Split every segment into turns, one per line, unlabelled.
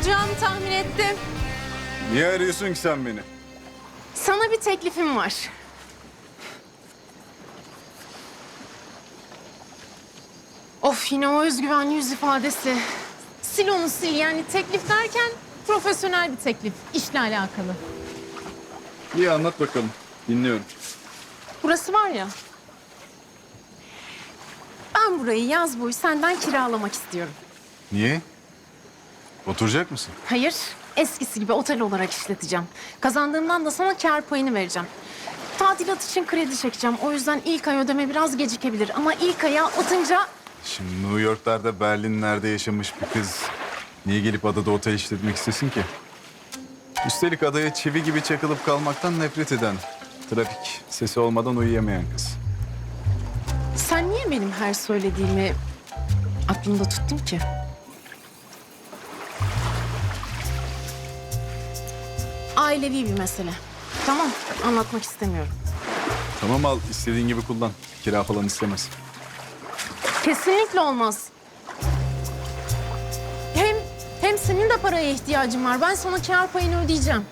bulacağımı tahmin ettim.
Niye arıyorsun ki sen beni?
Sana bir teklifim var. Of yine o özgüvenli yüz ifadesi. Sil onu sil. Yani teklif derken profesyonel bir teklif. işle alakalı.
İyi anlat bakalım. Dinliyorum.
Burası var ya. Ben burayı yaz boyu senden kiralamak istiyorum.
Niye? Oturacak mısın?
Hayır, eskisi gibi otel olarak işleteceğim. Kazandığımdan da sana kar payını vereceğim. Tadilat için kredi çekeceğim. O yüzden ilk ay ödeme biraz gecikebilir. Ama ilk aya atınca
Şimdi New York'larda, Berlin'lerde yaşamış bir kız niye gelip adada otel işletmek istesin ki? Üstelik adaya çivi gibi çakılıp kalmaktan nefret eden, trafik sesi olmadan uyuyamayan kız.
sen niye benim her söylediğimi aklında tuttun ki? Ailevi bir mesele. Tamam, anlatmak istemiyorum.
Tamam al, istediğin gibi kullan. Kira falan istemez.
Kesinlikle olmaz. Hem hem senin de paraya ihtiyacın var. Ben sana kar payını ödeyeceğim.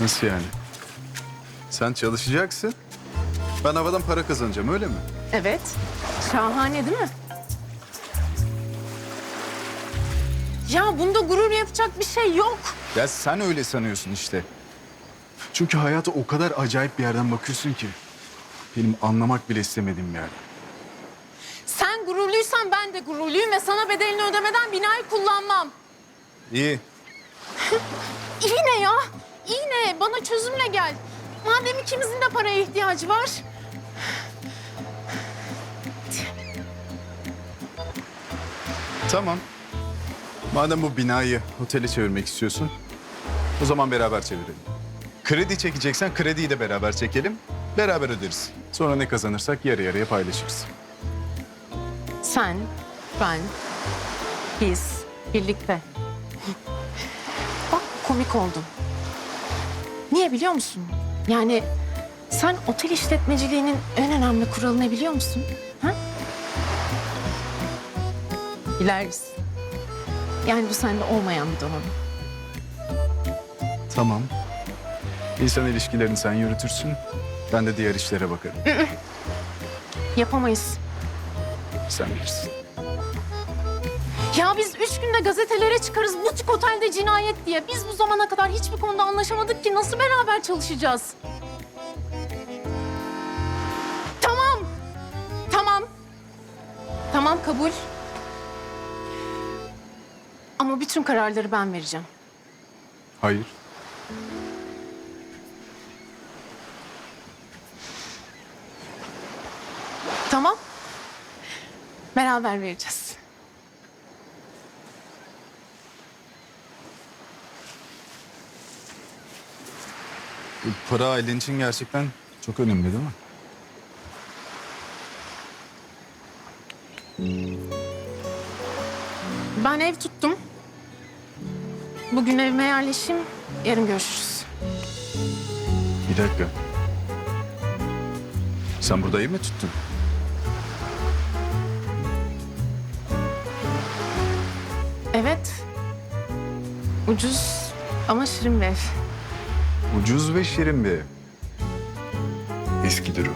Nasıl yani? Sen çalışacaksın, ben havadan para kazanacağım öyle mi?
Evet. Şahane değil mi? Ya bunda gurur yapacak bir şey yok.
Ya sen öyle sanıyorsun işte. Çünkü hayata o kadar acayip bir yerden bakıyorsun ki. Benim anlamak bile istemediğim bir yerden.
Sen gururluysan ben de gururluyum ve sana bedelini ödemeden binayı kullanmam.
İyi.
İyi ne ya? İyi ne? Bana çözümle gel. Madem ikimizin de paraya ihtiyacı var.
Tamam. Madem bu binayı otele çevirmek istiyorsun, o zaman beraber çevirelim. Kredi çekeceksen krediyi de beraber çekelim, beraber öderiz. Sonra ne kazanırsak yarı yarıya paylaşırız.
Sen, ben, biz birlikte. Bak komik oldun. Niye biliyor musun? Yani sen otel işletmeciliğinin en önemli kuralı ne biliyor musun? Ha? Biliriz. Yani bu sende olmayan bir donanım.
Tamam. İnsan ilişkilerini sen yürütürsün, ben de diğer işlere bakarım.
Yapamayız.
Sen bilirsin.
Ya biz üç günde gazetelere çıkarız butik otelde cinayet diye. Biz bu zamana kadar hiçbir konuda anlaşamadık ki nasıl beraber çalışacağız? Tamam. Tamam. Tamam kabul. Ama bütün kararları ben vereceğim.
Hayır.
Tamam. Beraber vereceğiz.
Bu para ailen için gerçekten çok önemli değil mi?
Ben ev tuttum. Bugün evime yerleşeyim. Yarın görüşürüz.
Bir dakika. Sen burada ev mi tuttun?
Evet. Ucuz ama şirin bir ev.
Ucuz ve şirin bir ev. Eskidir o.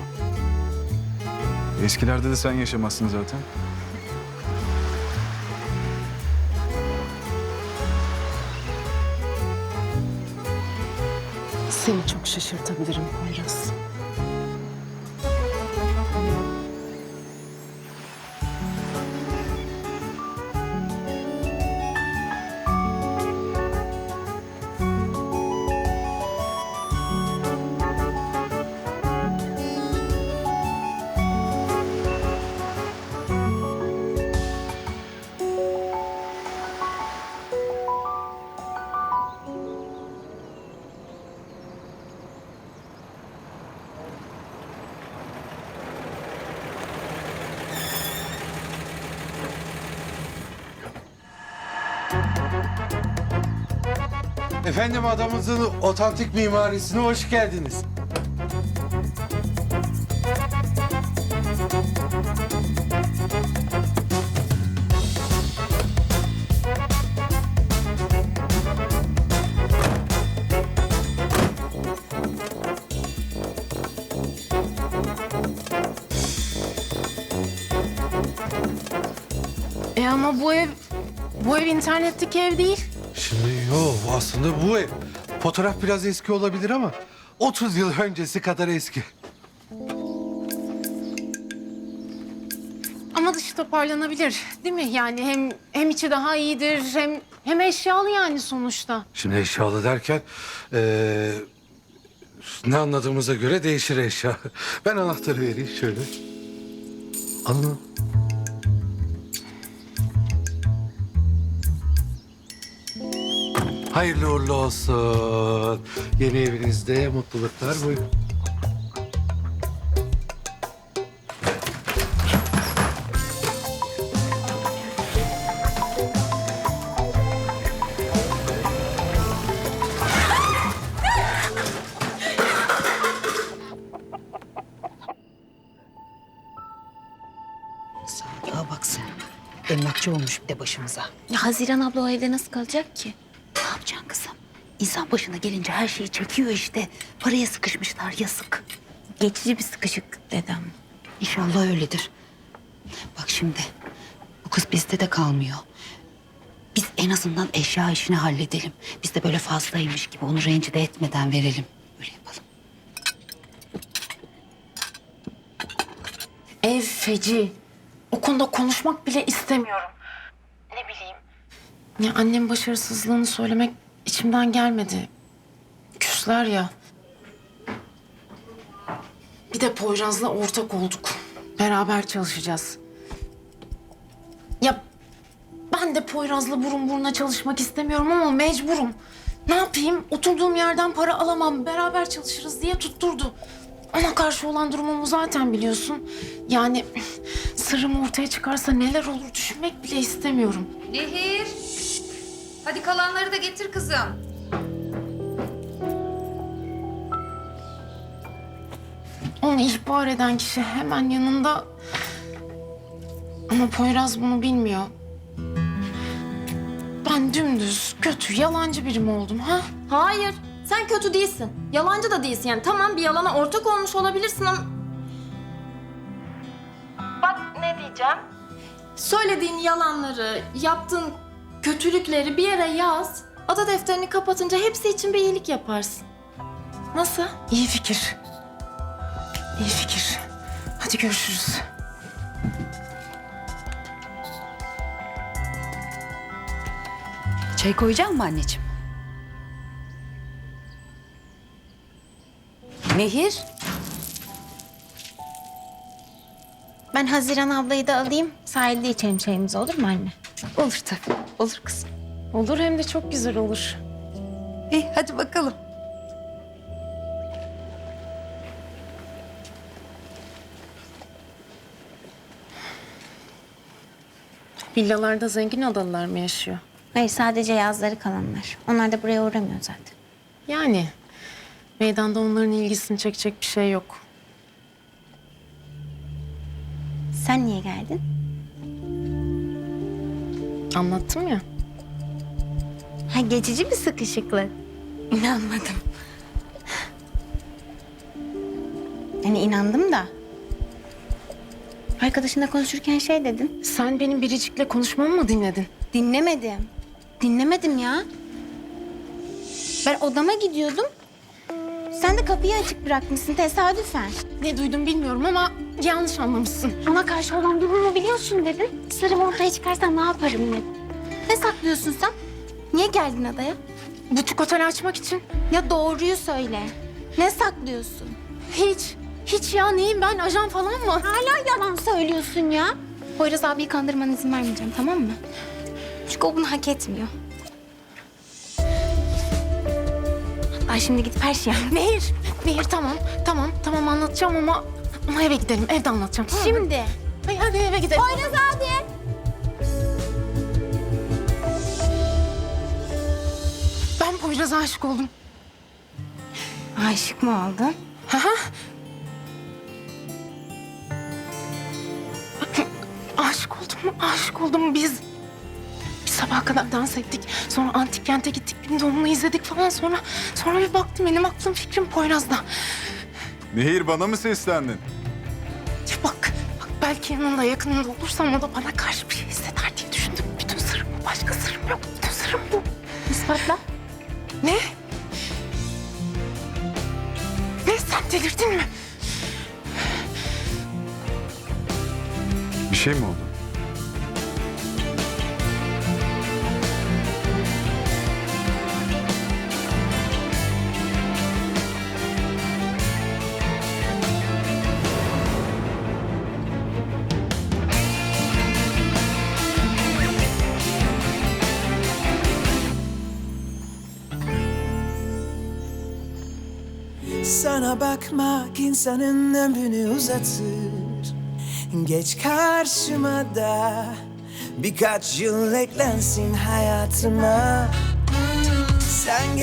Eskilerde de sen yaşamazsın zaten.
Seni çok şaşırtabilirim Poyraz.
Efendim adamımızın otantik mimarisine hoş geldiniz.
E ama bu ev, bu ev internetteki ev değil.
Şimdi yok aslında bu ev. Fotoğraf biraz eski olabilir ama 30 yıl öncesi kadar eski.
Ama dışı toparlanabilir değil mi? Yani hem hem içi daha iyidir hem hem eşyalı yani sonuçta.
Şimdi eşyalı derken eee, ne anladığımıza göre değişir eşya. Ben anahtarı vereyim şöyle. Alın. Hayırlı uğurlu olsun. Yeni evinizde mutluluklar buyurun.
Sadık'a bak sen. Emlakçı olmuş bir de başımıza.
Ya Haziran abla o evde nasıl kalacak ki?
Yapacaksın kızım? İnsan başına gelince her şeyi çekiyor işte. Paraya sıkışmışlar yazık.
Geçici bir sıkışık dedem.
İnşallah öyledir. Bak şimdi bu kız bizde de kalmıyor. Biz en azından eşya işini halledelim. Biz de böyle fazlaymış gibi onu rencide etmeden verelim. Öyle yapalım.
Ev feci. O konuda konuşmak bile istemiyorum. Ya annem başarısızlığını söylemek içimden gelmedi. Küsler ya. Bir de Poyraz'la ortak olduk. Beraber çalışacağız. Ya ben de Poyraz'la burun buruna çalışmak istemiyorum ama mecburum. Ne yapayım? Oturduğum yerden para alamam. Beraber çalışırız diye tutturdu. Ona karşı olan durumumu zaten biliyorsun. Yani sırrım ortaya çıkarsa neler olur düşünmek bile istemiyorum.
Nehir. Hadi kalanları da getir kızım.
Onu ihbar eden kişi hemen yanında. Ama Poyraz bunu bilmiyor. Ben dümdüz, kötü, yalancı birim oldum ha?
Hayır. Sen kötü değilsin. Yalancı da değilsin yani. Tamam bir yalana ortak olmuş olabilirsin ama... Bak ne diyeceğim. Söylediğin yalanları, yaptığın kötülükleri bir yere yaz. Ada defterini kapatınca hepsi için bir iyilik yaparsın. Nasıl?
İyi fikir. İyi fikir. Hadi görüşürüz.
Çay koyacak mı anneciğim?
Nehir. Ben Haziran ablayı da alayım. Sahilde içelim çayımızı olur mu anne?
Olur tabii. Olur kızım.
Olur hem de çok güzel olur.
İyi hadi bakalım.
Villalarda zengin adalılar mı yaşıyor?
Hayır sadece yazları kalanlar. Onlar da buraya uğramıyor zaten.
Yani meydanda onların ilgisini çekecek bir şey yok.
Sen niye geldin?
Anlattım ya.
Ha geçici bir sıkışıklık. İnanmadım. Yani inandım da. Arkadaşınla konuşurken şey dedin.
Sen benim biricikle konuşmamı mı dinledin?
Dinlemedim. Dinlemedim ya. Ben odama gidiyordum. Sen de kapıyı açık bırakmışsın tesadüfen.
Ne duydum bilmiyorum ama yanlış anlamışsın.
Ona karşı olan durumu biliyorsun dedin. Sırrım ortaya çıkarsa ne yaparım dedim. Ne saklıyorsun sen? Niye geldin adaya?
Butik otel açmak için
Ya doğruyu söyle. Ne saklıyorsun?
hiç, hiç ya neyim ben ajan falan mı?
Hala yalan söylüyorsun ya. Poyraz abiyi kandırmana izin vermeyeceğim tamam mı? Çünkü o bunu hak etmiyor. Hatta şimdi gidip her şeyi anlat.
Nehir, Nehir tamam, tamam, tamam anlatacağım ama ama eve gidelim, evde anlatacağım.
Şimdi.
Hadi, hadi eve gidelim.
Poyraz abi.
Ben Poyraz'a aşık oldum.
Aşık mı oldun?
Aşık oldum, aşık oldum biz. Bir sabaha kadar dans ettik. Sonra antik kente gittik. Gün doğumunu izledik falan. Sonra sonra bir baktım benim aklım fikrim Poyraz'da.
Nehir bana mı seslendin?
Ya bak, bak belki yanında yakınında olursam o da bana karşı bir şey hisseder diye düşündüm. Başka sırrım yok. Bütün sırrım bu.
Ispatla.
Sen delirdin mi?
Bir şey mi oldu?
Sana bakmak insanın ömrünü uzatır. Geç karşıma da Birkaç yıl eklensin hayatıma. Sen geç